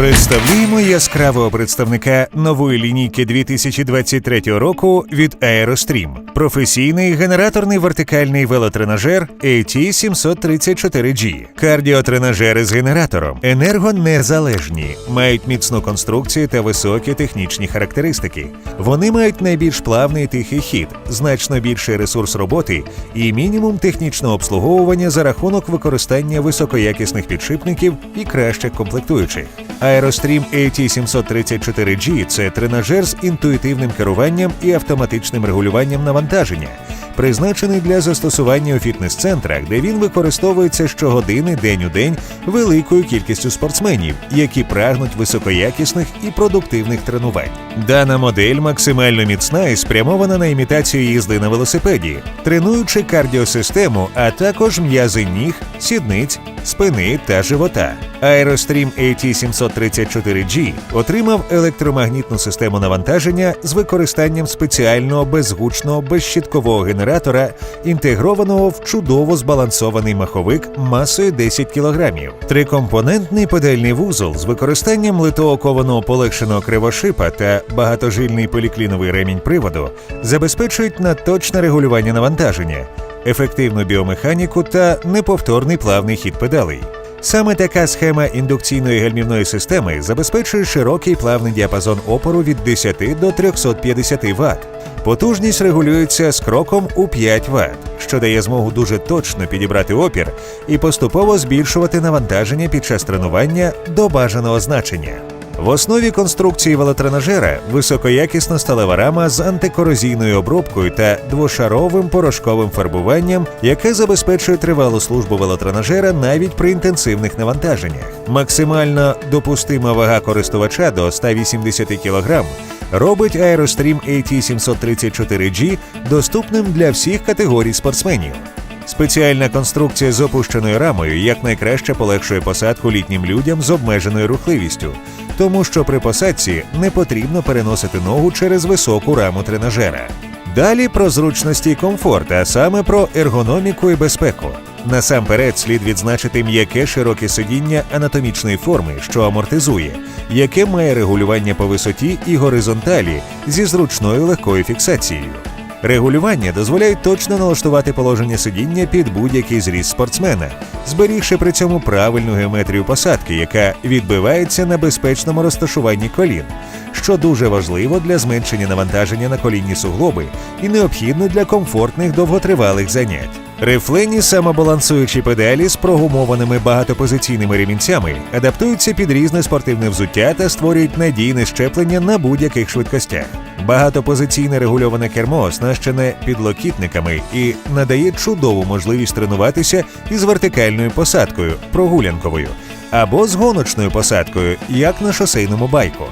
Представляємо яскравого представника нової лінійки 2023 року від Aerostream. Професійний генераторний вертикальний велотренажер AT734G. Кардіотренажери з генератором. Енергонезалежні, мають міцну конструкцію та високі технічні характеристики. Вони мають найбільш плавний тихий хід, значно більший ресурс роботи і мінімум технічного обслуговування за рахунок використання високоякісних підшипників і кращих комплектуючих. Aerostream AT734G – це тренажер з інтуїтивним керуванням і автоматичним регулюванням навантаження, призначений для застосування у фітнес-центрах, де він використовується щогодини день у день великою кількістю спортсменів, які прагнуть високоякісних і продуктивних тренувань. Дана модель максимально міцна і спрямована на імітацію їзди на велосипеді, тренуючи кардіосистему, а також м'язи ніг, сідниць, спини та живота. Aerostream AT734G отримав електромагнітну систему навантаження з використанням спеціального безгучного безщіткового генератора, інтегрованого в чудово збалансований маховик масою 10 кг. Трикомпонентний педальний вузол з використанням литоокованого полегшеного кривошипа та багатожильний полікліновий ремінь приводу забезпечують надточне регулювання навантаження, ефективну біомеханіку та неповторний плавний хід педалей. Саме така схема індукційної гальмівної системи забезпечує широкий плавний діапазон опору від 10 до 350 Вт. Потужність регулюється з кроком у 5 Вт, що дає змогу дуже точно підібрати опір і поступово збільшувати навантаження під час тренування до бажаного значення. В основі конструкції велотренажера високоякісна сталева рама з антикорозійною обробкою та двошаровим порошковим фарбуванням, яке забезпечує тривалу службу велотренажера навіть при інтенсивних навантаженнях. Максимально допустима вага користувача до 180 кг робить Aerostream AT734G доступним для всіх категорій спортсменів. Спеціальна конструкція з опущеною рамою якнайкраще полегшує посадку літнім людям з обмеженою рухливістю, тому що при посадці не потрібно переносити ногу через високу раму тренажера. Далі про зручності і комфорт, а саме про ергономіку і безпеку. Насамперед слід відзначити м'яке широке сидіння анатомічної форми, що амортизує, яке має регулювання по висоті і горизонталі зі зручною легкою фіксацією. Регулювання дозволяють точно налаштувати положення сидіння під будь-який зріст спортсмена, зберігши при цьому правильну геометрію посадки, яка відбивається на безпечному розташуванні колін, що дуже важливо для зменшення навантаження на колінні суглоби і необхідно для комфортних довготривалих занять. Рифлені самобалансуючі педалі з прогумованими багатопозиційними ремінцями адаптуються під різне спортивне взуття та створюють надійне щеплення на будь-яких швидкостях. Багатопозиційне регульоване кермо оснащене підлокітниками і надає чудову можливість тренуватися із вертикальною посадкою прогулянковою або з гоночною посадкою, як на шосейному байку.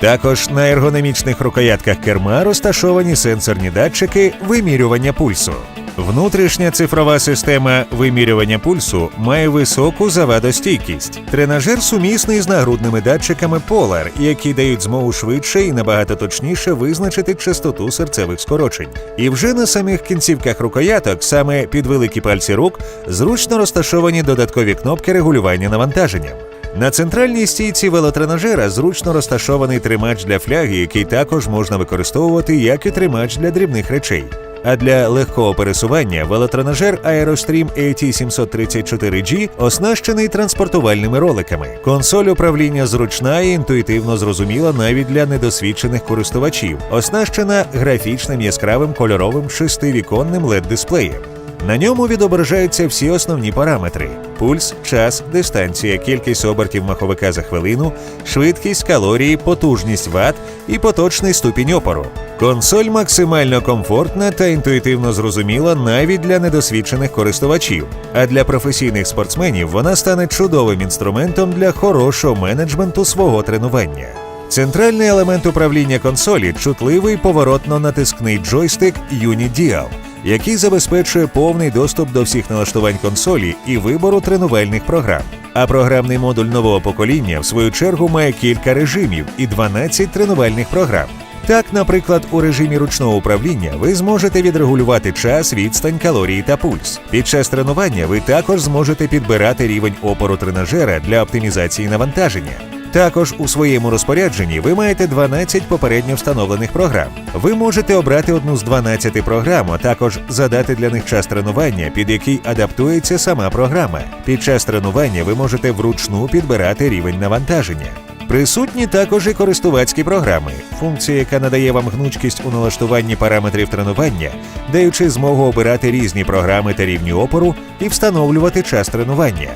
Також на ергономічних рукоятках керма розташовані сенсорні датчики вимірювання пульсу. Внутрішня цифрова система вимірювання пульсу має високу завадостійкість. Тренажер сумісний з нагрудними датчиками Polar, які дають змогу швидше і набагато точніше визначити частоту серцевих скорочень. І вже на самих кінцівках рукояток, саме під великі пальці рук, зручно розташовані додаткові кнопки регулювання навантаженням. На центральній стійці велотренажера зручно розташований тримач для фляги, який також можна використовувати як і тримач для дрібних речей. А для легкого пересування велотренажер Aerostream AT734G оснащений транспортувальними роликами. Консоль управління зручна і інтуїтивно зрозуміла навіть для недосвідчених користувачів, оснащена графічним яскравим кольоровим шестивіконним led дисплеєм на ньому відображаються всі основні параметри: пульс, час, дистанція, кількість обертів маховика за хвилину, швидкість, калорії, потужність ват і поточний ступінь опору. Консоль максимально комфортна та інтуїтивно зрозуміла навіть для недосвідчених користувачів. А для професійних спортсменів вона стане чудовим інструментом для хорошого менеджменту свого тренування. Центральний елемент управління консолі чутливий поворотно-натискний джойстик Unidial, який забезпечує повний доступ до всіх налаштувань консолі і вибору тренувальних програм. А програмний модуль нового покоління, в свою чергу, має кілька режимів і 12 тренувальних програм. Так, наприклад, у режимі ручного управління ви зможете відрегулювати час, відстань, калорії та пульс. Під час тренування ви також зможете підбирати рівень опору тренажера для оптимізації навантаження. Також у своєму розпорядженні ви маєте 12 попередньо встановлених програм. Ви можете обрати одну з 12 програм, а також задати для них час тренування, під який адаптується сама програма. Під час тренування ви можете вручну підбирати рівень навантаження. Присутні також і користувацькі програми, функція, яка надає вам гнучкість у налаштуванні параметрів тренування, даючи змогу обирати різні програми та рівні опору і встановлювати час тренування.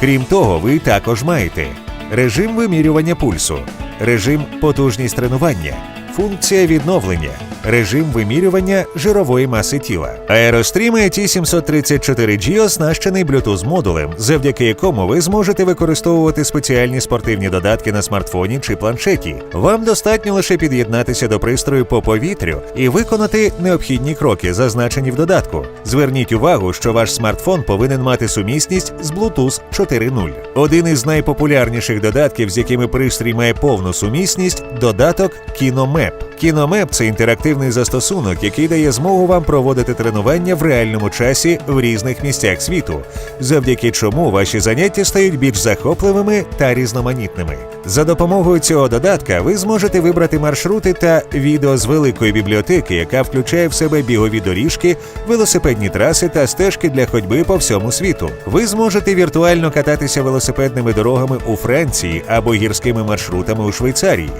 Крім того, ви також маєте режим вимірювання пульсу, режим потужність тренування, функція відновлення, режим вимірювання жирової маси тіла. Aerostream AT734G оснащений Bluetooth модулем, завдяки якому ви зможете використовувати спеціальні спортивні додатки на смартфоні чи планшеті. Вам достатньо лише під'єднатися до пристрою по повітрю і виконати необхідні кроки, зазначені в додатку. Зверніть увагу, що ваш смартфон повинен мати сумісність з Bluetooth 4.0. Один із найпопулярніших додатків, з якими пристрій має повну сумісність, додаток KinoMap. KinoMap – це інтерактивний застосунок, який дає змогу вам проводити тренування в реальному часі в різних місцях світу, завдяки чому ваші заняття стають більш захопливими та різноманітними. За допомогою цього додатка ви зможете вибрати маршрути та відео з великої бібліотеки, яка включає в себе бігові доріжки, велосипедні траси та стежки для ходьби по всьому світу. Ви зможете віртуально кататися велосипедними дорогами у Франції або гірськими маршрутами у Швейцарії.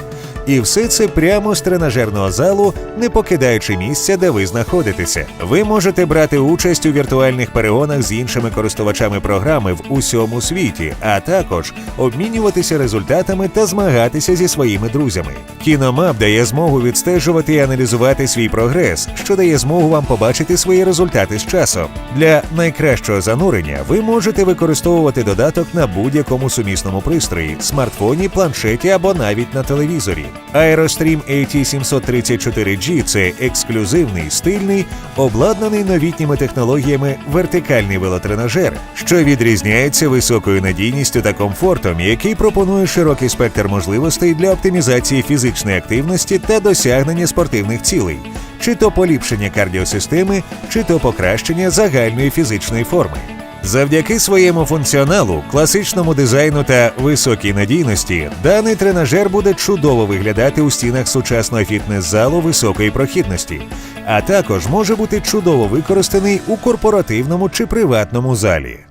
І все це прямо з тренажерного залу, не покидаючи місця, де ви знаходитеся. Ви можете брати участь у віртуальних перегонах з іншими користувачами програми в усьому світі, а також обмінюватися результатами та змагатися зі своїми друзями. Кіномап дає змогу відстежувати і аналізувати свій прогрес, що дає змогу вам побачити свої результати з часом. Для найкращого занурення ви можете використовувати додаток на будь-якому сумісному пристрої, смартфоні, планшеті або навіть на телевізорі. Aerostream AT734G – це ексклюзивний, стильний, обладнаний новітніми технологіями вертикальний велотренажер, що відрізняється високою надійністю та комфортом, який пропонує широкий спектр можливостей для оптимізації фізичної активності та досягнення спортивних цілей, чи то поліпшення кардіосистеми, чи то покращення загальної фізичної форми. Завдяки своєму функціоналу, класичному дизайну та високій надійності, даний тренажер буде чудово виглядати у стінах сучасного фітнес-залу високої прохідності, а також може бути чудово використаний у корпоративному чи приватному залі.